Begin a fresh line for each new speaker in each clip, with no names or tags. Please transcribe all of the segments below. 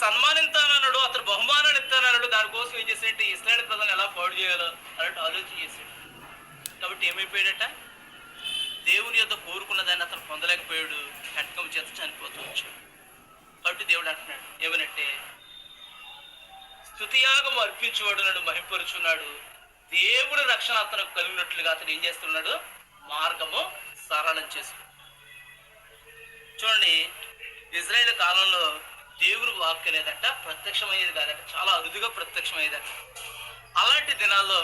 సన్మానిస్తానన్నాడు అతను బహుమానాలు ఇస్తానన్నాడు దానికోసం ఏం చేసాడంటే ఇస్రాయల్ ప్రజలను ఎలా పాడు చేయాలో అన్నట్టు ఆలోచన చేశాడు. కాబట్టి ఏమైపోయాడట? దేవుని యొక్క కోరుకున్న దాన్ని అతను పొందలేకపోయాడు కట్కం చేత చనిపోతూ వచ్చాడు. కాబట్టి దేవుడు అంటున్నాడు ఏమనంటే స్థుతియాగం అర్పించేవాడు నన్ను మహింపరుచున్నాడు దేవుడి రక్షణ అతను కలిగినట్లుగా అతను ఏం చేస్తున్నాడు? మార్గము సరళం చేసుకున్నాడు చూడండి ఇజ్రాయేల్ కాలంలో దేవుని వాక్యం లేదట ప్రత్యక్షమయ్యేది కాదట చాలా అరుదుగా ప్రత్యక్షమయ్యేదట. అలాంటి దినాల్లో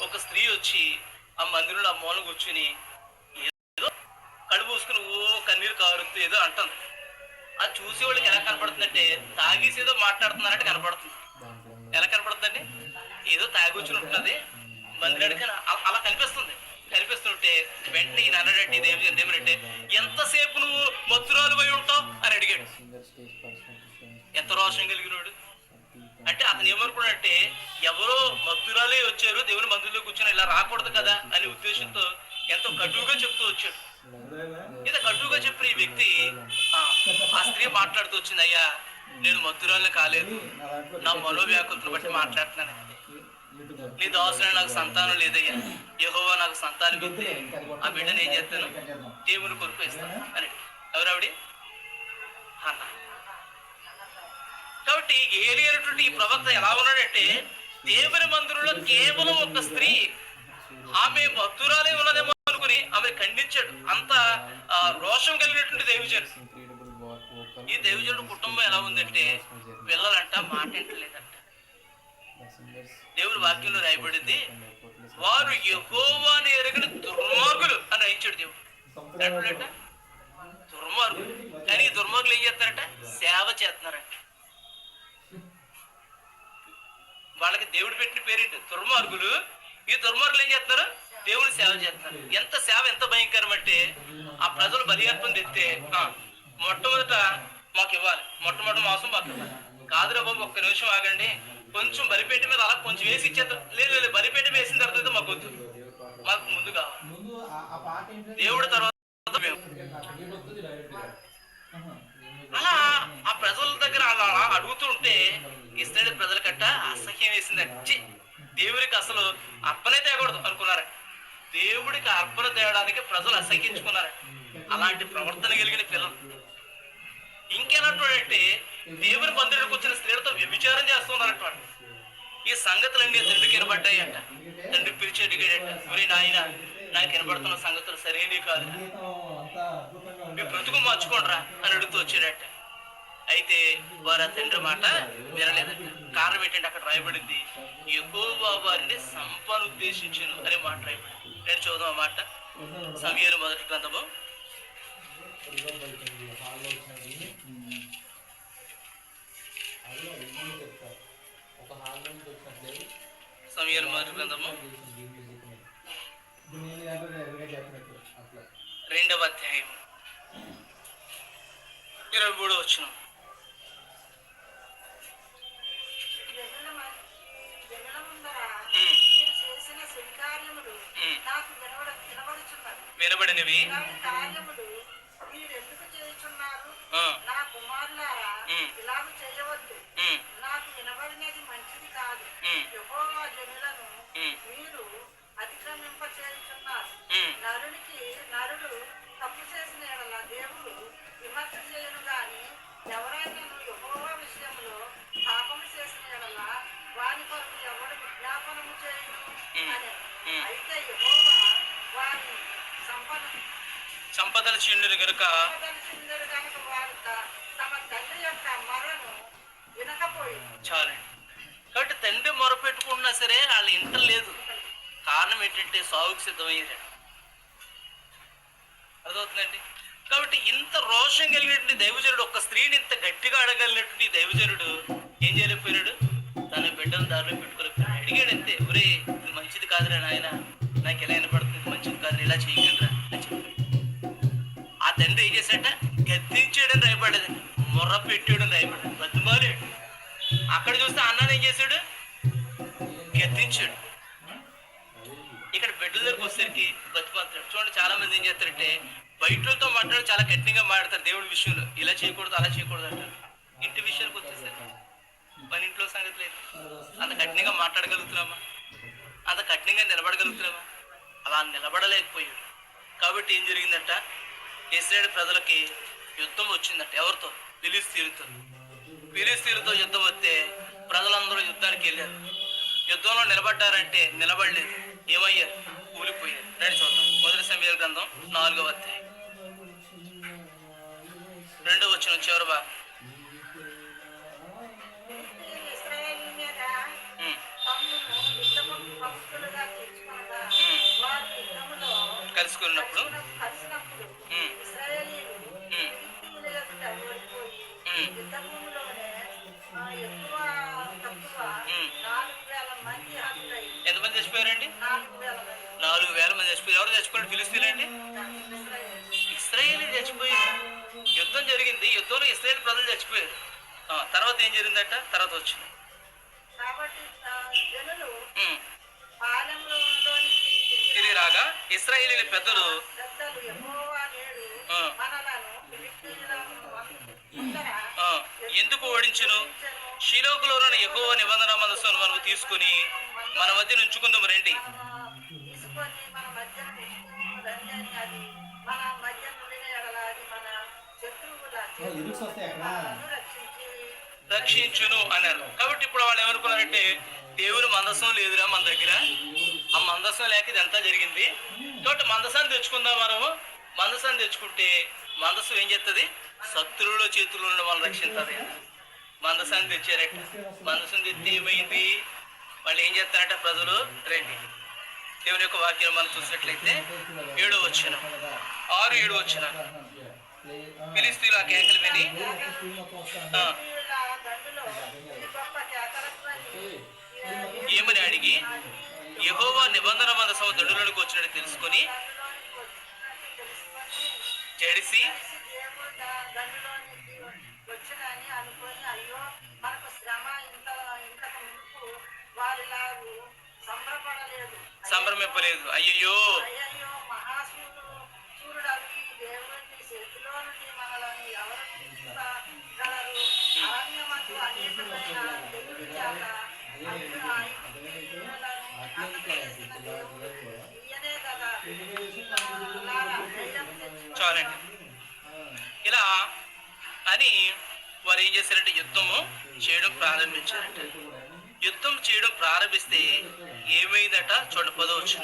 ఒక స్త్రీ వచ్చి ఆ మందిరంలో ఆ మౌనం కూర్చుని ఏదో కళ్ళు మూసుకుని ఓ కన్నీరు కారుతూ ఏదో అంటుంది. అది చూసే వాళ్ళకి ఎలా కనపడుతుందంటే తాగేసి ఏదో మాట్లాడుతున్నారంటే కనపడుతుంది. ఎలా కనపడుతుందండి? ఏదో తాగొచ్చుని ఉంటుంది. మందిరాడికి అలా కనిపిస్తుంది. కనిపిస్తుంటే వెంటనే ఈయన అన్నాడంటే ఇదేమి ఏమంటే ఎంతసేపు నువ్వు మత్తురాలు పోయి ఉంటావు? అని అడిగాడు. ఎంత రోషం కలిగినోడు? అంటే అతను ఏమనుకున్నాడంటే ఎవరో మత్తురాలే వచ్చారు దేవుని మందిరంలో కూర్చొని ఇలా రాకూడదు కదా అనే ఉద్దేశంతో ఎంతో కటువుగా చెప్తూ వచ్చాడు. ఇంత కటువుగా చెప్పిన ఈ వ్యక్తి ఆ స్త్రీ మాట్లాడుతూ వచ్చింది అయ్యా నేను మత్తురాలు కాలేదు. నా మనోవ్యాకులను బట్టి మాట్లాడుతున్నాను నీ దోసన నాకు సంతానం లేదయ్యా. యెహోవా నాకు సంతానం ఇస్తే ఆ బిడ్డను ఏం చేస్తాను? దేవుని కొరకు ఇస్తాను అని ఎవరావిడి అన్నా కాబట్టి ఏలియనటువంటి ఈ ప్రవక్త ఎలా ఉన్నాడంటే దేవుని మందిరంలో కేవలం ఒక స్త్రీ. ఆమె భక్తురాలే ఉన్నదేమో అనుకుని ఆమె ఖండించాడు. అంత రోషం కలిగినటువంటి దేవజనుడు. ఈ దేవజనుడు కుటుంబం ఎలా ఉందంటే పిల్లలంట మాట వింటలేదంట దేవుని వాక్యంలో రాయబడింది వారు యెహోవాని ఎరగని దుర్మార్గులు అని రాయించాడు దేవుడు. దుర్మార్గులు. కానీ దుర్మార్గులు ఏం చేస్తారంట? సేవ చేస్తున్నారంట. వాళ్ళకి దేవుడు పెట్టిన పేరేంటి? దుర్మార్గులు. ఈ దుర్మార్గులు ఏం చేస్తున్నారు? దేవుని సేవ చేస్తున్నారు. ఎంత సేవ ఎంత భయంకరం అంటే ఆ ప్రజలు బలియాత్మం తెస్తే ఆ, మొట్టమొదట మాకు ఇవ్వాలి. మొట్టమొదటి మాసం మాకు ఇవ్వాలి కాదురా బాబు ఒక్క నిమిషం ఆగండి. కొంచెం బలిపేట మీద అలా కొంచెం వేసి ఇచ్చేద్దాం. లేదు లేదు బలిపేట వేసిన తర్వాత మాకు వద్దు. మాకు ముందు కావాలి.
దేవుడు
దేవుడి తర్వాత మేము. అలా ఆ ప్రజల దగ్గర అలా అడుగుతుంటే అసహ్యం వేసింది. దేవుడికి అసలు అర్పణ తేయకూడదు అనుకున్నారు. దేవుడికి అర్పణ తేయడానికి ప్రజలు అసహ్యించుకున్నారు. అలాంటి ప్రవర్తన కలిగిన పిల్లలు. ఇంకేనంటాడంటే దేవుని మందిరానికి వచ్చిన స్త్రీలతో వ్యభిచారం చేస్తున్నారట ఈ సంగతులన్నీ తండ్రికి వినబడ్డాయి అంట తండ్రి పిలిచి అడిగాడట మరి నాయన నాకు కనబడుతున్న సంగతులు సరైనవి కాదు మీ
ఉంది.
బ్రతుకు మార్చుకోండిరా అని అడుగుతూ వచ్చాడట. అయితే వారు ఆ తండ్రి మాట వినలేదండి. కారణం ఏంటంటే అక్కడ రాయబడింది ఎక్కువ వారిని సంపను ఉద్దేశించను అనే మాట రాయబడింది. నేను చూద్దాం ఆ మాట. సమీరు మొదటి గ్రంథము.
రివర్స్
మొదటి గ్రంథము. రెండవ అధ్యాయం ఇరవై మూడో వచ్చినాం ఉమ్.
నరునికి నరుడు తప్పు చేసిన దేవుడు విమర్శ చేయను గాని ఎవరైనా యెహోవా విషయంలో పాపము చేసిన ఎడల వాని కొరకు ఎవడు విజ్ఞాపనము చేయను
ఉమ్.
అని
ఉమ్.
అయితే యెహోవా వారిని సంపద
సంపదల చీండుని గనుక
సంపదలిచిందరు కనుక వారు త- తమ తండ్రి యొక్క మరను గనుక
చాలండి. కాబట్టి తండ్రి మొరపెట్టుకున్నా సరే వాళ్ళ ఇంట లేదు. కారణం ఏంటంటే సాగుకు సిద్ధమయ్యారు. అర్థమవుతుందండి? కాబట్టి ఇంత రోషం కలిగినటువంటి దైవజనుడు ఒక స్త్రీని ఇంత గట్టిగా అడగలిగినటువంటి దైవజనుడు ఏం చేయలేకపోయినాడు? తన బిడ్డను దారిలో పెట్టుకోలేకపోయాడు అడిగాడంతే ఒరే ఇది మంచిది కాదురా నాయన నాకు ఎలా వినపడుతుంది మంచిది కాదు ఇలా చేయగలరా తండ్రి ఏం చేశాట గద్దించేయడం రాయబడేదండి మొర్ర పెట్టేయడం రాయబడ్డది బతుమాలేడు అక్కడ చూస్తే అన్నాను ఏం చేశాడు? గద్దించాడు. ఇక్కడ బిడ్డల దగ్గరకు వచ్చేసరికి బతిమాలుతాడు. చూడండి చాలా మంది ఏం చేస్తారంటే బయటతో మాట్లాడు చాలా కఠినంగా మాట్లాడతారు దేవుడి విషయంలో. ఇలా చేయకూడదు అలా చేయకూడదు అంటారు. ఇంటి విషయానికి వచ్చేసరికి అంత కఠినంగా మాట్లాడగలుగుతున్నామా? అంత కఠినంగా నిలబడగలుగుతున్నామా? అలా నిలబడలేకపోయాడు. కాబట్టి ఏం జరిగిందట? ఇస్రాయేల్ ప్రజలకి యుద్ధం వచ్చిందట. ఎవరితో? ఫిలిస్తీన్తో. ఫిలిస్తీన్తో యుద్ధం వస్తే ప్రజలందరూ యుద్ధానికి వెళ్ళారు. యుద్ధంలో నిలబడ్డారంటే నిలబడలేదు. ఏమయ్యారు? కూలిపోయారు. రండి చూద్దాం. మొదటి సమయాల గ్రంథం నాలుగవ అధ్యాయం. రెండవ వచ్చిన చివరి భాగం షీలోకులోని ఎక్కువ నిబంధన మనసును మనం తీసుకుని మన మధ్య ఉంచుకుందాం రండి.
తీసుకొని మన
రక్షించును అన్నారు. కాబట్టి ఇప్పుడు వాళ్ళు ఏమనుకున్నారంటే దేవుని మందసం లేదురా మన దగ్గర. ఆ మందసం లేక ఇదంతా జరిగింది. కాబట్టి మందసాన్ని తెచ్చుకుందాం మనము. మందసాన్ని తెచ్చుకుంటే మందసం ఏం చేస్తుంది శత్రువుల చేతుల్లో ఉన్న వాళ్ళని రక్షిస్తుంది మందసాన్ని తెచ్చారట మందసం తెస్తే ఏమైంది వాళ్ళు ఏం చేస్తారట ప్రజలు రండి. దేవుని యొక్క వాక్యం మనం చూసినట్లయితే ఏడు వచ్చిన ఆరు ఏడు వచ్చిన ఫిలిస్తీన్లు ఆ కేకలు విని ఏమని అడిగి యహోవా నిబంధన మందసం దండులకు వచ్చినట్టు తెలుసుకొని జడిసి
వచ్చినని అనుకొని అయ్యో మనకు శ్రమ ఇంత ఇంతకు మునుపు వారిలాగు సంబరపడలేదు.
సంభ్రమింపలేదు. అయ్యయ్యో!
అయ్యయ్యో మహాశివుడు సూర్యుడవి దేవుని చేతిలో నుండి మనలను ఎవరు తీసుకురాగలరు అరణ్యమందు అనేకమైన దేవుడి చేత.
చాలండి. ఇలా అని వారు ఏం చేశారంటే యుద్ధము చేయడం ప్రారంభించారంట. యుద్ధం చేయడం ప్రారంభిస్తే ఏమైందట? చూడండి పదవచ్చు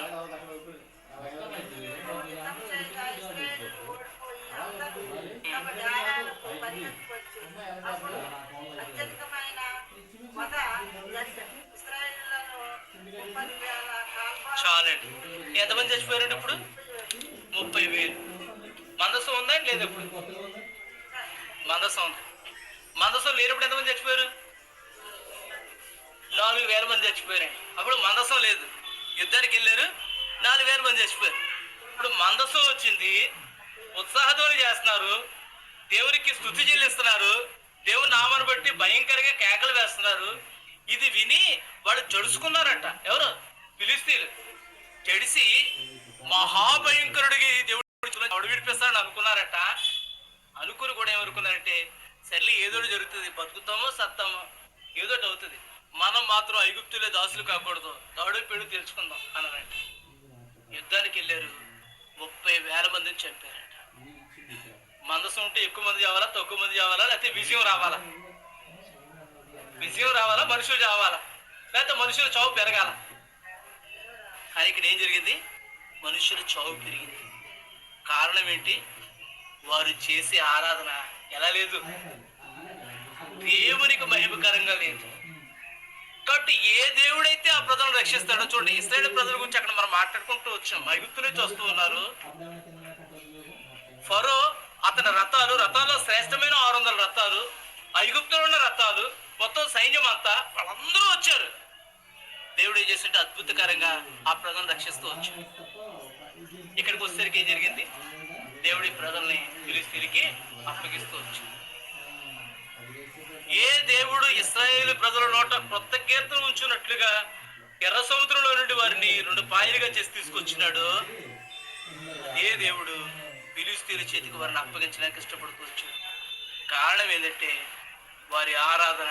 చాలండి. ఎంతమంది చచ్చిపోయారండి ఇప్పుడు? ముప్పై వేలు. మందసం ఉందా? లేదా ఇప్పుడు మందసం ఉంది. మందసం లేనప్పుడు ఎంతమంది చచ్చిపోయారు? నాలుగు వేల మంది చచ్చిపోయారండి. అప్పుడు మందసం లేదు. యుద్ధానికి వెళ్ళారు నాలుగు వేల మంది చచ్చిపోయారు. ఇప్పుడు మందసం వచ్చింది ఉత్సాహంతో చేస్తున్నారు దేవునికి స్థుతి చెల్లిస్తున్నారు దేవుని నామను బట్టి భయంకరంగా కేకలు వేస్తున్నారు. ఇది విని వాళ్ళు జడుచుకున్నారట ఎవరు? పిలిస్తీలు జడిసి మహాభయంకరుడికి దేవుడు అడుగు విడిపిస్తాడని అనుకున్నారట. అనుకుని కూడా ఏమనుకున్నారంటే సర్లే ఏదో జరుగుతుంది. బతుకుతామో సత్తామో ఏదోటి అవుతుంది. మనం మాత్రం ఐగుప్తులే దాసులు కాకూడదు. తాడు పేడు తెలుసుకుందాం అన్నారంట యుద్ధానికి వెళ్ళారు. ముప్పై వేల మందిని చంపారట. మందసం ఉంటే ఎక్కువ మంది చావాలా తక్కువ మంది చావాలా లేకపోతే విజయం రావాలా? విజయం రావాలా మనుషులు చావాలా? లేకపోతే మనుషుల చావు పెరగాల? కానీ ఇక్కడ ఏం జరిగింది? మనుషుల చావు పెరిగింది. కారణం ఏంటి? వారు చేసే ఆరాధన ఎలా లేదు? దేవునికి మహిమకరంగా లేదు. కాబట్టి ఏ దేవుడైతే ఆ ప్రజలను రక్షిస్తాడో చూడండి ఇస్రాయేల్ ప్రజల గురించి అక్కడ మనం మాట్లాడుకుంటూ వచ్చాం ఐగుప్తు నుంచి వస్తూ ఉన్నారు. ఫరో అతని రథాలు రథాల్లో శ్రేష్టమైన ఆరు వందల రథాలు ఐగుప్తులో ఉన్న రథాలు మొత్తం సైన్యం అంతా వాళ్ళందరూ వచ్చారు. దేవుడు ఏం చేస్తుంటే అద్భుతకరంగా ఆ ప్రజలను రక్షిస్తూ వచ్చాడు. ఇక్కడికి వచ్చేసరికి ఏం జరిగింది? దేవుడి ప్రజల్ని పిలిచి తిరిగి వచ్చాడు ఏ దేవుడు ఇస్రాయేల్ ప్రజల నోట కొత్త కీర్తన ఉంచున్నట్లుగా ఎర్ర సముద్రంలో నుండి వారిని రెండు పాయలుగా చేసి తీసుకొచ్చినాడు. ఏ దేవుడు? పిలుస్తీరు చేతికి వారిని అప్పగించడానికి ఇష్టపడుకోవచ్చు. కారణం ఏంటంటే వారి ఆరాధన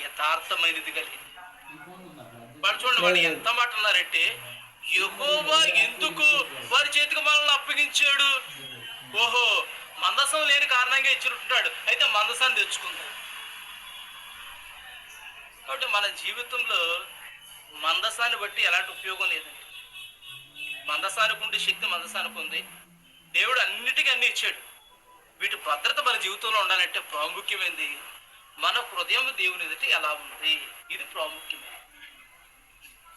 యథార్థమైనది కలిగింది వాడు చూడండి వాడు ఎంత మాట అన్నారంటే యెహోవా ఎందుకు వారి చేతికి మనల్ని అప్పగించాడు? ఓహో మందసం లేని కారణంగా ఇచ్చినట్టున్నాడు అయితే మందసాన్ని తెచ్చుకుందాం. కాబట్టి మన జీవితంలో మందసాన్ని బట్టి ఎలాంటి ఉపయోగం లేదండి. మందసానికి ఉండే శక్తి మందసానికి ఉంది. దేవుడు అన్నిటికీ అన్ని ఇచ్చాడు. వీటి భద్రత మన జీవితంలో ఉండాలంటే ప్రాముఖ్యమైంది మన హృదయం దేవుని ఎదుటి ఎలా ఉంది? ఇది ప్రాముఖ్యమే.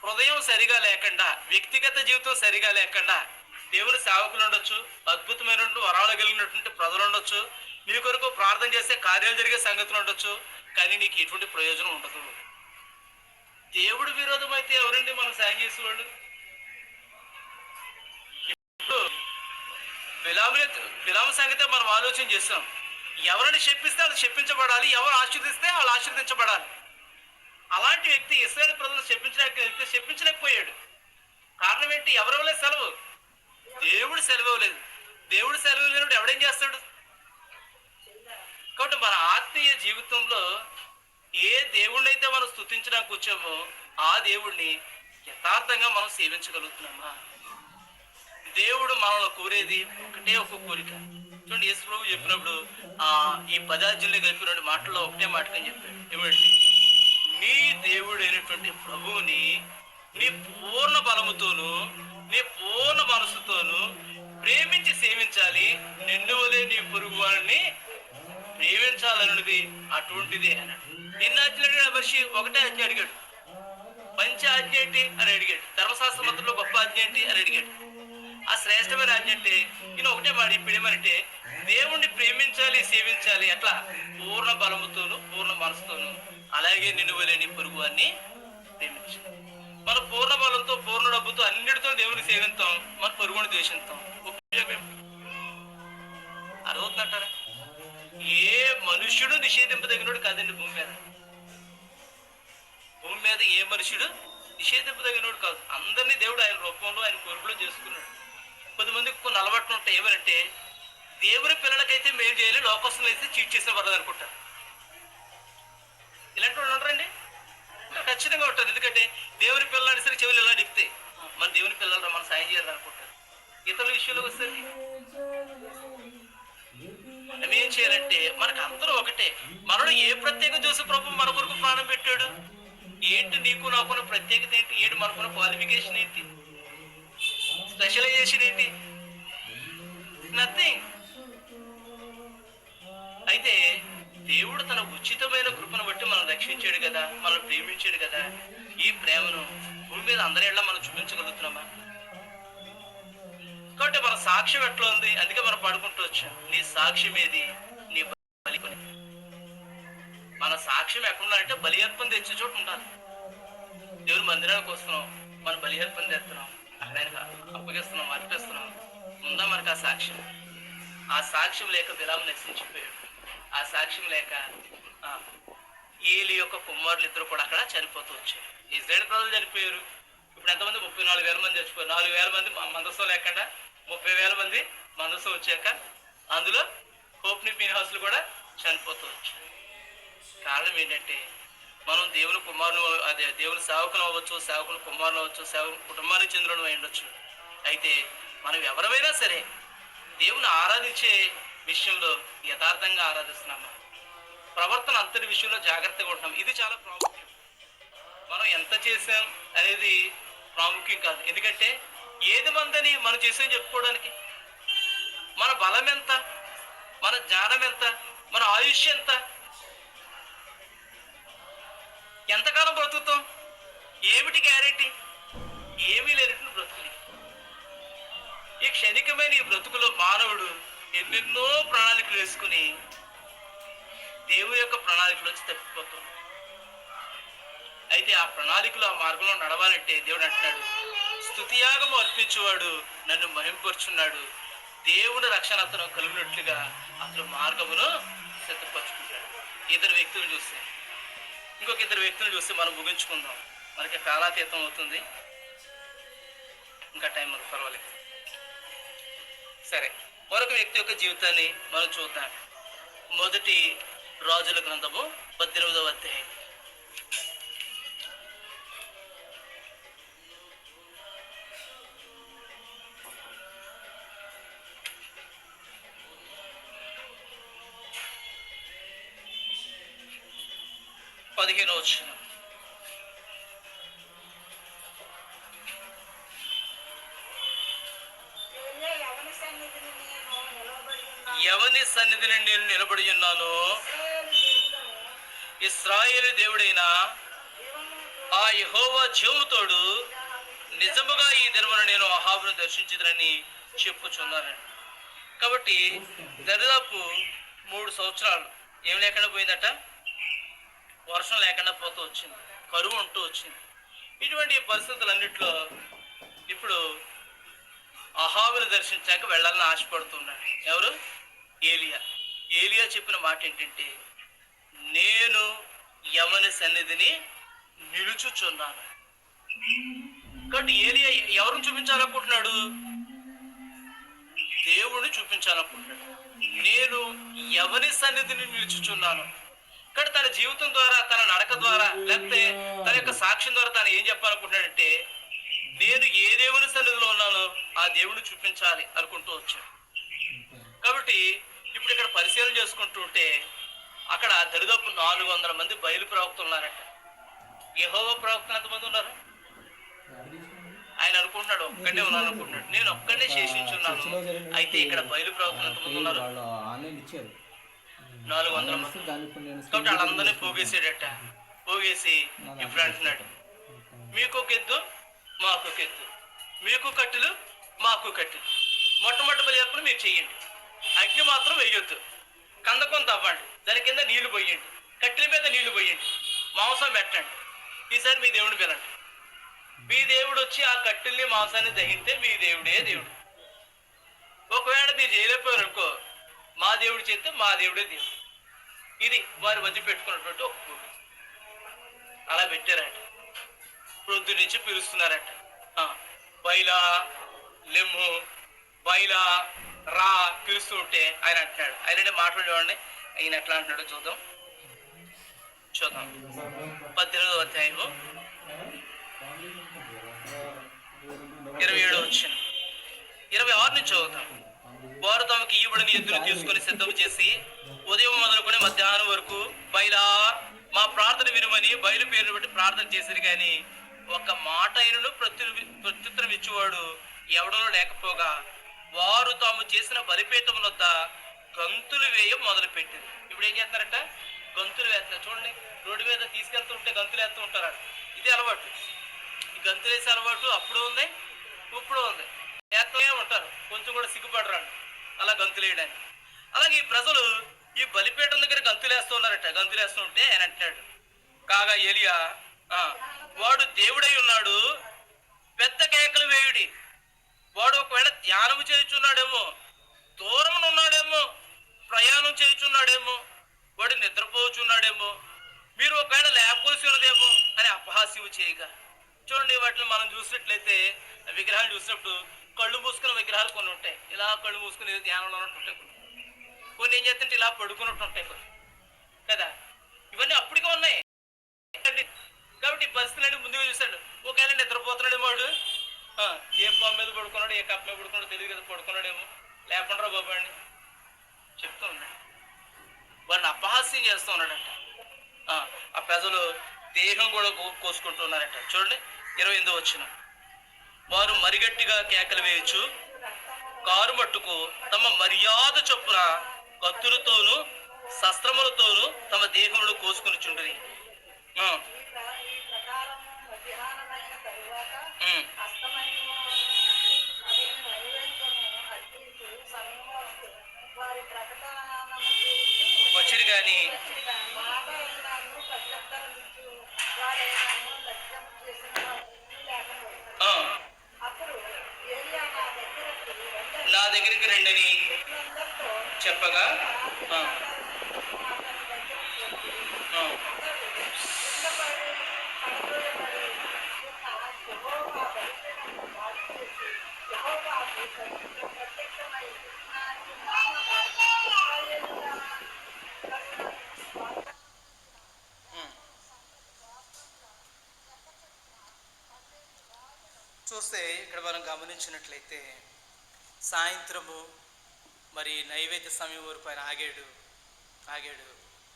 హృదయం సరిగా లేకుండా వ్యక్తిగత జీవితం సరిగా లేకుండా దేవుని సేవకులు ఉండొచ్చు అద్భుతమైనటువంటి వరాలు కలిగినటువంటి ప్రజలు ఉండొచ్చు నీ కొరకు ప్రార్థన చేస్తే కార్యాలు జరిగే సంగతులు ఉండొచ్చు కానీ నీకు ఎటువంటి ప్రయోజనం ఉండదు. దేవుడు విరోధం అయితే ఎవరండి మనం సాయం చేసేవాళ్ళు? ఇప్పుడు బిలాముని బిలాము సంగతే మనం ఆలోచన చేస్తాం ఎవరిని శప్పిస్తే వాళ్ళు శప్పించబడాలి ఎవరు ఆశీర్దిస్తే వాళ్ళు ఆశీర్దించబడాలి అలాంటి వ్యక్తి ఇస్రాయల్ ప్రజలు శప్పించడానికి వెళ్తే శప్పించలేకపోయాడు కారణం ఏంటి? ఎవరెవలే సెలవు? దేవుడు సెలవు లేదు దేవుడు సెలవు లేనప్పుడు ఎవడేం చేస్తాడు? కాబట్టి మన ఆత్మీయ జీవితంలో ఏ దేవుణ్ణైతే మనం స్తుతించడానికి వచ్చామో ఆ దేవుణ్ణి యథార్థంగా మనం సేవించగలుగుతున్నామా? దేవుడు మనల్ని కోరేది ఒకటే ఒక కోరిక. చూడండి యేసు ప్రభు చెప్పినప్పుడు ఆ ఈ పదార్థుల్ని కలిపిన మాటల్లో ఒకటే మాటకని చెప్పాడు. ఏమిటి నీ అయినటువంటి ప్రభువుని నీ పూర్ణ బలముతోను నీ పూర్ణ మనసుతోను ప్రేమించి సేవించాలి. నిన్ను వలే నీ పొరుగు వారిని ప్రేమించాలన్నది అటువంటిది అన్నాడు. నిన్న ఆజ్ఞ అడిగాడు ఒకటే ఆజ్ఞ అడిగాడు. పంచ ఆజ్ఞ ఏంటి అని అడిగాడు. ధర్మశాస్త్ర మంత్రులు గొప్ప ఆజ్ఞ ఏంటి అని అడిగాడు. ఆ శ్రేష్టమైన ఆజ్ఞ అంటే నేను ఒకటే మాట ఇప్పుడు ఏమంటే దేవుణ్ణి ప్రేమించాలి సేవించాలి అట్లా పూర్ణ బలముతోను పూర్ణ మనసుతోను అలాగే నిన్ను నీ పొరుగు వారిని ప్రేమించాలి. మన పూర్ణ బలంతో పూర్ణ డబ్బుతో అన్నిటితో దేవుని సేవిస్తాం మన పొరుగుని ద్వేషిస్తాం ఉపయోగం అర్థవుతుందంటారా ఏ మనుష్యుడు నిషేధింపదగినోడు కాదండి భూమి మీద. భూమి మీద ఏ మనుషుడు నిషేధింపదగినోడు కాదు. అందరినీ దేవుడు ఆయన రూపంలో ఆయన కోరికలో చేసుకున్నాడు. కొంతమందికి కొన్ని అలవాట్లు ఉంటాయి. ఏమనంటే దేవుని పిల్లలకైతే మేలు చేయాలి లోకస్తులు అయితే చీట్ చేసిన పర్లేదు అనుకుంటారు. ఇలాంటి వాళ్ళు ఉంటారండి ఖచ్చితంగా ఉంటుంది. ఎందుకంటే దేవుని పిల్లలు సరే చెవులు ఎలా నిప్తే? మన దేవుని పిల్లలు మన సాయం చేయాలి అనుకుంటారు. ఇతరుల విషయంలో వస్తుంది. మనం ఏం చేయాలంటే మనకు అందరూ ఒకటే. మనలో ఏ ప్రత్యేకత చూసి ప్రభు మన కొరకు ప్రాణం పెట్టాడు? ఏంటి నీకు నాకున్న ప్రత్యేకత ఏంటి? ఏంటి మనకున్న క్వాలిఫికేషన్ ఏంటి? స్పెషలైజేషన్ ఏంటి? నథింగ్ అయితే దేవుడు తన ఉచితమైన కృపను బట్టి మనం రక్షించాడు కదా మనం ప్రేమించాడు కదా. ఈ ప్రేమను భూమి మీద అందరి మనం చూపించగలుగుతున్నామా? కాబట్టి మన సాక్ష్యం ఎట్లా ఉంది? అందుకే మనం పాడుకుంటూ వచ్చాం. నీ సాక్ష్యం ఏది? నీ బలి మన సాక్ష్యం ఎక్కడ అంటే బలి అర్పణ తెచ్చే చోటు ఉండాలి. దేవుని మందిరానికి వస్తున్నాం. మనం బలి అర్పణ తెస్తున్నాం. ఆయనకు అప్పగిస్తున్నాం అర్పిస్తున్నాం. ఉందా మనకు ఆ సాక్ష్యం? ఆ సాక్ష్యం లేక బిలాం నశించిపోయాడు. ఆ సాక్ష్యం లేక ఏలి యొక్క కుమారులు ఇద్దరు కూడా అక్కడ చనిపోతూ వచ్చారు. ఇజ్రాయల్ ప్రజలు చనిపోయారు. ఇప్పుడు ఎంతమంది? ముప్పై నాలుగు వేల మంది చచ్చిపోయారు. నాలుగు వేల మంది మందస్సు లేకుండా ముప్పై వేల మంది మందస్సు వచ్చాక అందులో హోప్ని పీనిహాసులు కూడా చనిపోతూ వచ్చారు. కారణం ఏంటంటే మనం దేవుని కుమారులు అదే దేవుని సేవకులు అవ్వచ్చు సేవకులు కుమారులు అవ్వచ్చు సేవకులు కుటుంబానికి చెందిన అయి ఉండొచ్చు. అయితే మనం ఎవరమైనా సరే దేవుని ఆరాధించే విషయంలో యథార్థంగా ఆరాధిస్తున్నాము. ప్రవర్తన అంతటి విషయంలో జాగ్రత్తగా ఉంటున్నాం. ఇది చాలా ప్రాముఖ్యం. మనం ఎంత చేసాం అనేది ప్రాముఖ్యం కాదు. ఎందుకంటే ఏది మందని మనం చేసాం చెప్పుకోవడానికి? మన బలం ఎంత? మన జ్ఞానం ఎంత? మన ఆయుష్ ఎంత? ఎంతకాలం బ్రతుకుతాం? ఏమిటి గ్యారెంటీ? ఏమీ లేనట్టు బ్రతుకుని ఈ క్షణికమైన ఈ బ్రతుకులో మానవుడు ఎన్నెన్నో ప్రణాళికలు వేసుకుని దేవుడి యొక్క ప్రణాళికలు వచ్చి తప్పిపోతాం అయితే ఆ ప్రణాళికలు ఆ మార్గంలో నడవాలంటే దేవుడు అంటున్నాడు స్థుతియాగము అర్పించేవాడు నన్ను మహింపరుచున్నాడు. దేవుని రక్షణ అతను కలిగినట్లుగా అతను మార్గమును సిద్ధపరచుకుంటాడు. ఇద్దరు వ్యక్తులు చూస్తే ఇంకొక ఇద్దరు వ్యక్తులు చూస్తే మనం ముగించుకుందాం. మనకి కాలాతీతం అవుతుంది. ఇంకా టైం మనకు పర్వాలేదు. సరే. మరొక వ్యక్తి యొక్క జీవితాన్ని మనం చూద్దాం. మొదటి రాజుల గ్రంథము పద్దెనిమిదవ అధ్యాయం. పదిహేను వచ్చినాం
సన్నిధిని నేను
నిలబడి ఉన్నాను. ఇస్రాయేల్ దేవుడైన ఆ యహోవా జీవుతోడు నిజముగా ఈ దినమున నేను అహాబును దర్శించదని చెప్పుచున్నానండి. కాబట్టి దరిదాపు మూడు సంవత్సరాలు ఏం లేకుండా పోయిందట? వర్షం లేకుండా పోతూ వచ్చింది. కరువు ఉంటూ వచ్చింది. ఇటువంటి పరిస్థితులన్నింటిలో ఇప్పుడు అహాబును దర్శించాక వెళ్ళాలని ఆశపడుతున్నాడు. ఎవరు? ఏలియా. ఏలియా చెప్పిన మాట ఏంటంటే నేను యమని సన్నిధిని నిలుచుచున్నాను. కాబట్టి ఏలియా ఎవరిని చూపించాలనుకుంటున్నాడు? దేవుడిని చూపించాలనుకుంటున్నాడు. నేను ఎవరి సన్నిధిని నిలుచుచున్నాను. కానీ తన జీవితం ద్వారా తన నడక ద్వారా లేకపోతే తన యొక్క సాక్ష్యం ద్వారా తను ఏం చెప్పాలనుకుంటున్నాడంటే నేను ఏ దేవుని సన్నిధిలో ఉన్నానో ఆ దేవుడిని చూపించాలి అనుకుంటూ వచ్చాడు. కాబట్టి ఇప్పుడు ఇక్కడ పరిశీలన చేసుకుంటూ ఉంటే అక్కడ దరిదాపు నాలుగు వందల మంది బయలు ప్రవక్తలు ఉన్నారట యెహోవా ప్రవక్తలు ఎంతమంది ఉన్నారు? ఆయన అనుకుంటున్నాడు ఒక్కడే ఉన్నాను అనుకుంటున్నాడు. నేను ఒక్కడే శేషించున్నాను. అయితే ఇక్కడ బయలు ప్రవక్తలు ఎంతమంది ఉన్నారు? నాలుగు వందల మంది. కాబట్టి వాళ్ళందరినీ పోగేసాడట. పోగేసి ఇప్పుడు అంటున్నాడు. మీకు ఒక ఎద్దు మాకు ఒక ఎద్దు. మీకు కట్టెలు మాకు కట్టెలు. మొట్టమొదటి బలి అర్పణ మీరు చెయ్యండి అగ్ని మాత్రం వేయొద్దు. కందకం తవ్వండి. దాని కింద నీళ్ళు పోయండి. కట్టెల మీద నీళ్ళు పోయండి. మాంసం పెట్టండి. ఈసారి మీ దేవుడిని పిలండి. మీ దేవుడు వచ్చి ఆ కట్టెల్ని మాంసాన్ని దహిస్తే మీ దేవుడే దేవుడు. ఒకవేళ మీరు చేయలేకపోయారు అనుకో మా దేవుడు చేస్తే మా దేవుడే దేవుడు. ఇది వారి మధ్య పెట్టుకున్నటువంటి ఒక అలా పెట్టారట. ప్రొద్దు నుంచి పిలుస్తున్నారట. బైలా లెమ్ము బైలా రా పిలుస్తూ ఉంటే ఆయన అంటున్నాడు. ఆయన మాటలు చూడండి. ఆయన ఎట్లా అంటున్నాడు చూద్దాం. చూద్దాం. పద్దెనిమిదో అధ్యాయము. ఇరవై ఏడు వచ్చిన. ఇరవై ఆరు నుంచి చదువుతాం. వారు తమకి ఈవుడిని ఎద్దును తీసుకొని సిద్ధం చేసి ఉదయం మొదలుకొని మధ్యాహ్నం వరకు బయలా మా ప్రార్థన వినుమని బయలు పేరును బట్టి ప్రార్థన చేశారు కానీ ఒక మాట అయినను ప్రత్యు ప్రత్యుత్తరం ఇచ్చేవాడు ఎవడనో లేకపోగా వారు తాము చేసిన బలిపీఠం వద్ద గంతులు వేయ మొదలు పెట్టింది ఇప్పుడు ఏం చేస్తారట గంతులు వేస్తారు చూడండి రోడ్డు మీద తీసుకెళ్తుంటే గంతులు వేస్తూ ఉంటారు ఇది అలవాటు. ఈ గంతులు వేసే అలవాటు అప్పుడు ఉంది ఇప్పుడు ఉంది. వేస్తూనే ఉంటారు. కొంచెం కూడా సిగ్గుపడరాడు అలా గంతులు వేయడానికి. అలాగే ఈ ప్రజలు ఈ బలిపీఠం దగ్గర గంతులు వేస్తున్నారట గంతులు వేస్తుంటే ఆయన అంటున్నాడు కాగా ఎలియా వాడు దేవుడై ఉన్నాడు. పెద్ద కేకలు వేయుడి. వాడు ఒకవేళ ధ్యానం చేయుచున్నాడేమో దూరం ఉన్నాడేమో ప్రయాణం చేయుచున్నాడేమో వాడు నిద్రపోచున్నాడేమో మీరు ఒకవేళ లేకపోసి ఉన్నదేమో అని అపహాస్యం చేయగా చూడండి వాటిని మనం చూసినట్లయితే విగ్రహాలు చూసినప్పుడు కళ్ళు మూసుకున్న విగ్రహాలు కొన్ని ఉంటాయి. ఇలా కళ్ళు మూసుకుని ధ్యానంలో ఉన్నట్టు ఉంటాయి కొన్ని. కొన్ని ఏం చేస్తుంటే ఇలా పడుకున్నట్టు ఉంటాయి కొన్ని. కదా? ఇవన్నీ అప్పటికే ఉన్నాయి. కాబట్టి ఈ పరిస్థితులన్నీ ముందుగా చూశాడు. ఒకవేళ నిద్ర పడుకున్నాడు ఏ కప్ప పడుకున్నాడు తెలియదు కదా పడుకున్నాడేమో. లేకుండా బాబు అండి చెప్తూ ఉన్నాడు. వాడిని అపహాస్యం చేస్తూ ఉన్నాడంట. ఆ, ప్రజలు దేహం కూడా కో- కోసుకుంటున్నారట చూడండి ఇరవై ఎనిమిది వచ్చిన. వారు మరిగట్టిగా కేకలు వేయచ్చు. కారు మట్టుకు తమ మర్యాద చొప్పున కత్తులతోనూ శస్త్రములతోనూ తమ దేహములు కోసుకుని చుండ్రి.
లేదు కానీ నా దగ్గరికి రండి
చెప్పగా ఆ,
అతని దగ్గరికి వచ్చి
ఆ, ఉమ్. చూస్తే ఇక్కడ మనం గమనించినట్లయితే సాయంత్రము మరి నైవేద్య సమయం వరకు ఆయన ఆగాడు ఆగాడు.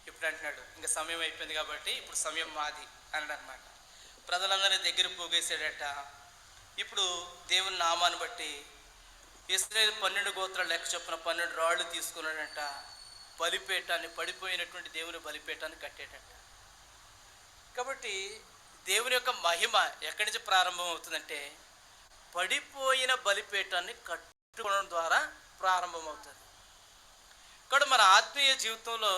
ఇప్పుడు అంటున్నాడు? ఇంకా సమయం అయిపోయింది కాబట్టి ఇప్పుడు సమయం మాది అన్నాడు అనమాట ప్రజలందరినీ దగ్గర పోగేసాడట ఇప్పుడు దేవుని నామాన్ని బట్టి ఇస్రాయేల్ పన్నెండు గోత్రాలు లెక్క చొప్పున పన్నెండు రాళ్ళు తీసుకున్నాడంట. బలిపేటాన్ని పడిపోయినటువంటి దేవుని బలిపేటాన్ని కట్టేటంట. కాబట్టి దేవుని యొక్క మహిమ ఎక్కడి నుంచి ప్రారంభం అవుతుందంటే పడిపోయిన బలిపేటాన్ని కట్టుకోవడం ద్వారా ప్రారంభమవుతుంది. ఇక్కడ మన ఆత్మీయ జీవితంలో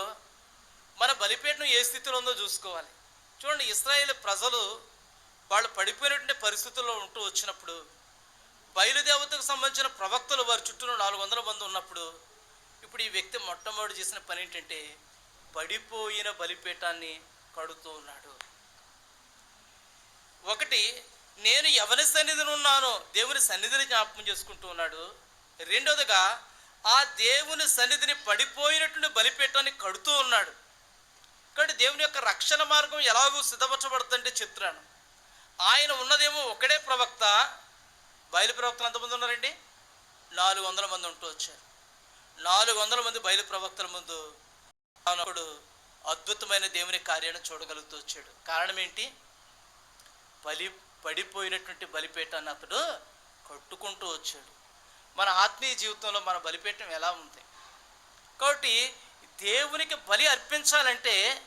మన బలిపేటను ఏ స్థితిలో ఉందో చూసుకోవాలి. చూడండి ఇస్రాయేల్ ప్రజలు వాళ్ళు పడిపోయినటువంటి పరిస్థితుల్లో ఉంటూ వచ్చినప్పుడు బయలుదేవతకు సంబంధించిన ప్రవక్తలు వారి చుట్టూ నాలుగు వందల మంది ఉన్నప్పుడు ఇప్పుడు ఈ వ్యక్తి మొట్టమొదటి చేసిన పని ఏంటంటే పడిపోయిన బలిపీఠాన్ని కడుతూ ఉన్నాడు. ఒకటి నేను ఎవరి సన్నిధిని ఉన్నానో దేవుని సన్నిధిని జ్ఞాపకం చేసుకుంటూ ఉన్నాడు. రెండోదిగా ఆ దేవుని సన్నిధిని పడిపోయినటువంటి బలిపీఠాన్ని కడుతూ ఉన్నాడు. కాబట్టి దేవుని యొక్క రక్షణ మార్గం ఎలాగూ సిద్ధపరచబడుతుందంటే చెప్తున్నాను. ఆయన ఉన్నదేమో ఒకడే ప్రవక్త. బయలు ప్రవక్తలు ఎంతమంది ఉన్నారండి? నాలుగు వందల మంది ఉంటూ వచ్చారు. నాలుగు వందల మంది బయలు ప్రవక్తల ముందు అప్పుడు అద్భుతమైన దేవుని కార్యాన్ని చూడగలుగుతూ వచ్చాడు. కారణం ఏంటి? బలి పడిపోయినటువంటి బలిపీఠాన్ని అతడు కట్టుకుంటూ వచ్చాడు. మన ఆత్మీయ జీవితంలో మన బలిపేటం ఎలా ఉంది? కాబట్టి దేవునికి బలి అర్పించాలంటే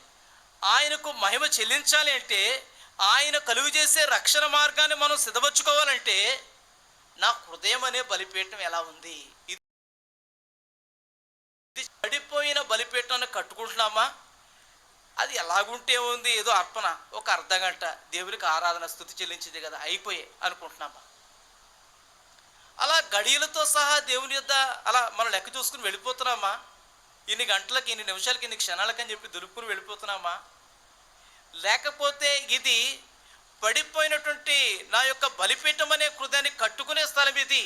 ఆయనకు మహిమ చెల్లించాలి అంటే ఆయన కలుగు చేసే రక్షణ మార్గాన్ని మనం సిద్ధపరచుకోవాలంటే నా హృదయం అనే బలిపీఠం ఎలా ఉంది? ఇది పడిపోయిన బలిపీఠాన్ని కట్టుకుంటున్నామా? అది ఎలాగుంటే ఉంది? ఏదో అర్పణ ఒక అర్ధ గంట దేవునికి ఆరాధన స్థుతి చెల్లించింది కదా అయిపోయే అనుకుంటున్నామా? అలా గడియలతో సహా దేవుని యొద్ద అలా మనం లెక్క చూసుకుని వెళ్ళిపోతున్నామా? ఇన్ని గంటలకి ఇన్ని నిమిషాలకి ఇన్ని క్షణాలకి అని చెప్పి దులుపుకుని వెళ్ళిపోతున్నామా? లేకపోతే ఇది పడిపోయినటువంటి నా యొక్క బలిపీఠం అనే హృదయాన్ని కట్టుకునే స్థలం ఇది.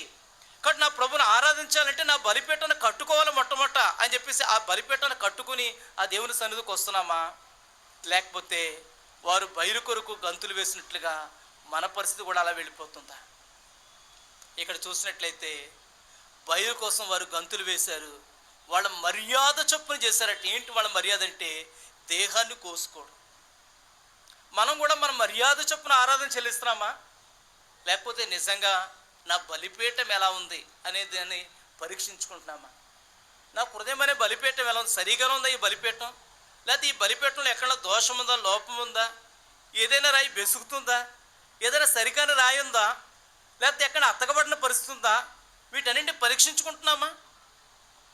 కాబట్టి నా ప్రభుని ఆరాధించాలంటే నా బలిపీఠను కట్టుకోవాలి మొట్టమొదట అని చెప్పేసి ఆ బలిపీఠను కట్టుకుని ఆ దేవుని సన్నిధికి వస్తున్నామా? లేకపోతే వారు బయలు కొరకు గంతులు వేసినట్లుగా మన పరిస్థితి కూడా అలా వెళ్ళిపోతుందా? ఇక్కడ చూసినట్లయితే బయలు కోసం వారు గంతులు వేశారు. వాళ్ళ మర్యాద చొప్పున చేశారట. ఏంటి వాళ్ళ మర్యాద అంటే దేహాన్ని కోసుకోవడం. మనం కూడా మన మర్యాద చొప్పున ఆరాధన చెల్లిస్తున్నామా? లేకపోతే నిజంగా నా బలిపీఠం ఎలా ఉంది అనే దాన్ని పరీక్షించుకుంటున్నామా? నా హృదయం అనే బలిపీఠం ఎలా ఉంది? సరిగానే ఉందా ఈ బలిపీఠం? లేకపోతే ఈ బలిపీఠంలో ఎక్కడ దోషం ఉందా లోపం ఉందా ఏదైనా రాయి బెసుకుతుందా? ఏదైనా సరికాని రాయి ఉందా? లేకపోతే ఎక్కడ అత్తకబడిన పరిస్థితి ఉందా? వీటన్నింటిని పరీక్షించుకుంటున్నామా?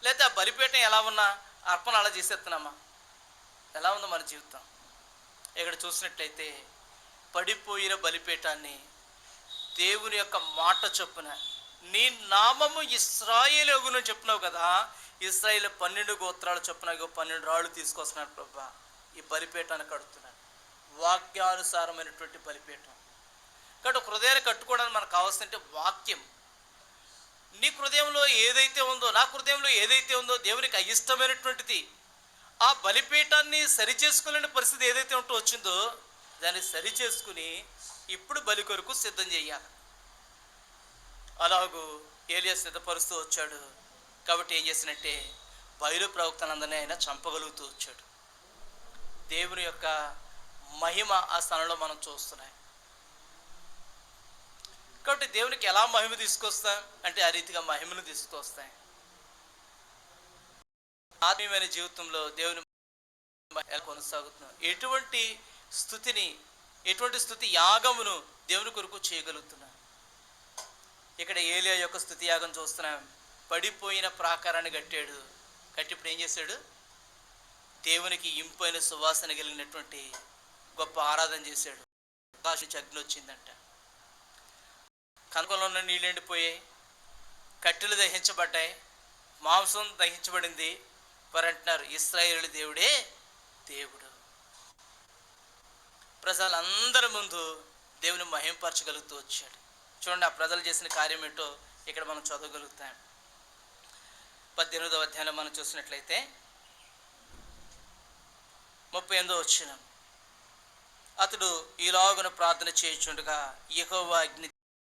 లేకపోతే ఆ బలిపీఠం ఎలా ఉన్నా అర్పణ అలా చేసేస్తున్నామా? ఎలా ఉందో మన జీవితం. ఇక్కడ చూసినట్లయితే పడిపోయిన బలిపీఠాన్ని దేవుని యొక్క మాట చొప్పున నీ నామము ఇస్రాయేల్ ఎగును చెప్పినావు కదా ఇస్రాయిల్ పన్నెండు గోత్రాలు చొప్పున పన్నెండు రాళ్ళు తీసుకొస్తున్నాడు ప్రభా. ఈ బలిపీఠాన్ని కడుతున్నాడు వాక్యానుసారమైనటువంటి బలిపీఠం. కాబట్టి హృదయాన్ని కట్టుకోవడానికి మనకు కావాల్సిందంటే వాక్యం. నీ హృదయంలో ఏదైతే ఉందో నా హృదయంలో ఏదైతే ఉందో దేవునికి అయిష్టమైనటువంటిది ఆ బలిపీఠాన్ని సరిచేసుకోలేని పరిస్థితి ఏదైతే ఉంటూ వచ్చిందో దాన్ని సరిచేసుకుని ఇప్పుడు బలి కొరకు సిద్ధం చేయాలి. అలాగూ ఏలియా సిద్ధపరుస్తూ వచ్చాడు. కాబట్టి ఏం చేసినట్టే బయలు ప్రవక్తలందరినీ ఆయన చంపగలుగుతూ వచ్చాడు. దేవుని యొక్క మహిమ ఆ స్థలంలో మనం చూస్తున్నాం. కాబట్టి దేవునికి ఎలా మహిమ తీసుకొస్తాం? అంటే ఆ రీతిగా మహిమను తీసుకొస్తాం. ఆత్మీయమైన జీవితంలో దేవుని ఎలా కొనసాగుతున్నాం ఎటువంటి స్థుతిని ఎటువంటి స్థుతి యాగమును దేవుని కొరకు చేయగలుగుతున్నాం. ఇక్కడ ఏలియా యొక్క స్థుతి యాగం చూస్తున్నాం. పడిపోయిన ప్రాకారాన్ని కట్టాడు. కట్టిప్పుడు ఏం చేశాడు? దేవునికి ఇంపైన సువాసన కలిగినటువంటి గొప్ప ఆరాధన చేశాడు. ఆకాశ నుంచి అగ్ని వచ్చిందంట. కనుకలో ఉన్న నీళ్ళు ఎండిపోయాయి. కట్టెలు దహించబడ్డాయి. మాంసం దహించబడింది. వారు అంటున్నారు ఇస్రాయేలు దేవుడే దేవుడు. ప్రజలందరి ముందు దేవుని మహింపరచగలుగుతూ వచ్చాడు. చూడండి ఆ ప్రజలు చేసిన కార్యం ఏంటో ఇక్కడ మనం చదవగలుగుతాం. పద్దెనిమిదవ అధ్యాయంలో మనం చూసినట్లయితే ముప్పై ఎనిమిదో వచ్చిన అతడు ఈలాగున ప్రార్థన చేయుచుండగా యెహోవా అగ్ని